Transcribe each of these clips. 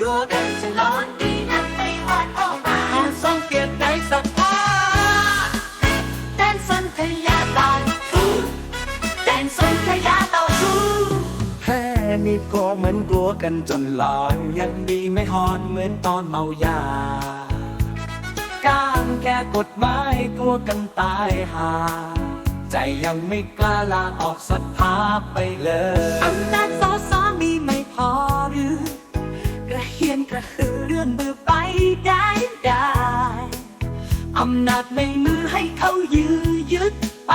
รัวกันจะร้อนดีนักไม่หอดออกมาหาสองเกียรติในสภาแดนสนธยาตอนฟูแดนสนธยาตอนฟูแค่นี้ก็เหมือนกลัวกันจนลอนยังดีไม่ฮอนเหมือนตอนเมายาการแก้กฎหมายกลัวกันตายหาใจยังไม่กล้าลาออกสภาไปเลยอำนาจสอสอมีไม่พอหรือ กระหือเรื่องมือไปได้ได้อำนาจในมือให้เขายื้อยึดไป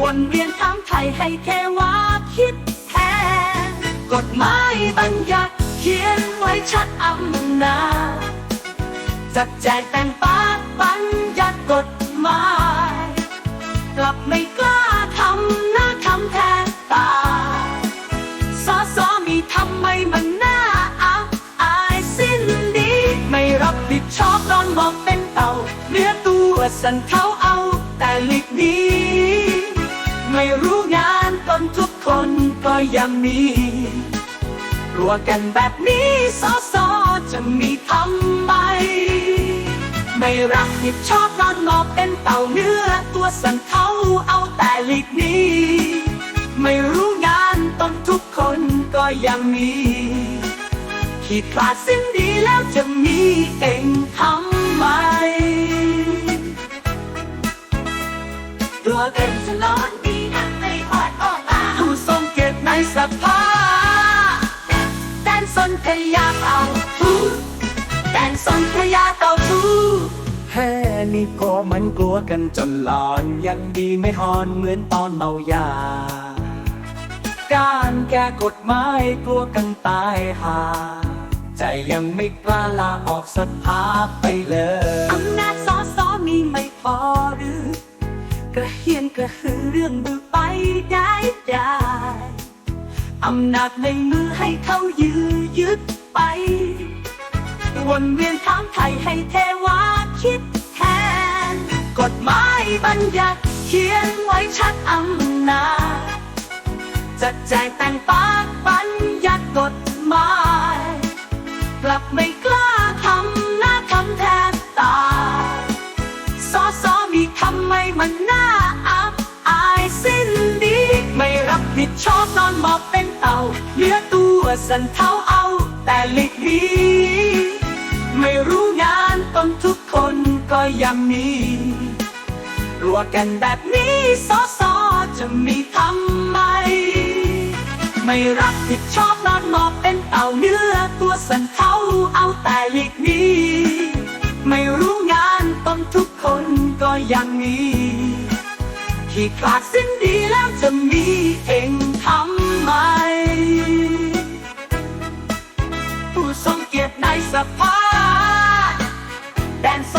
วนเวียนทำไทยให้แค่ว่าคิดแทน กฎหมายบัญญัติเขียนไว้ชัดอำนาจจัดแจงแต่งปากบัญญัติกฎ อนมองเป็นเต่าเนื้อตัวสั่นเท้าเอาแต่หลีกหนีไม่รู้งานตนทุกคนก็ยังมีกลัวกันแบบนี้สอสอจะมีทำไม ไม่รับผิดชอบนอนหมอบเป็นเต่าเนื้อตัวสั่นเท้าเอาแต่หลีกหนีไม่รู้งานตนทุกคนก็ยังมีขีดขาดสิ้นดีแล้วจะมีเองทำ ไมตัวกันจะร้อนดีนักไม่พอดออกมาผู้ทรงเกียรติในสภาแดนสนธยาเป่าทูแดนสนธยาเป่าทูแค่นี้ก็มันกลัวกันจนหลอนยังดีไม่ฮอนเหมือนตอนเมายา การแก้กฎหมายกลัวกันตายหาใจยังไม่กล้าลาออกสภาไปเลยอำนาจสอสอมีไม่พอหรือ กระเฮียนกระหือเรื่องมือไปได้ได้อำนาจในมือให้เขายื้อยึดไป วนเวียนถามไทยให้เทวาคิดแทน กฎหมายบัญญัติเขียนไว้ชัดอำนาจจัดแจงแต่งปากบัญญัติกฎหมาย กลับไม่ ผิดชอบนอนหมอบเป็นเต่าเหลือตัวสันเท้าเอา แต่หลีกหนีไม่รู้งานตนทุกคนก็ยังมีรัวกันแบบนี้สอสอจะมีทำไม ไม่รับผิดชอบนอนหมอบเป็นเต่าเนื้อตัวสันเท้า ที่ขาดสิ้นดีแล้วจะมีเองทำไม ผู้ทรงเกียรติในสภาแดนส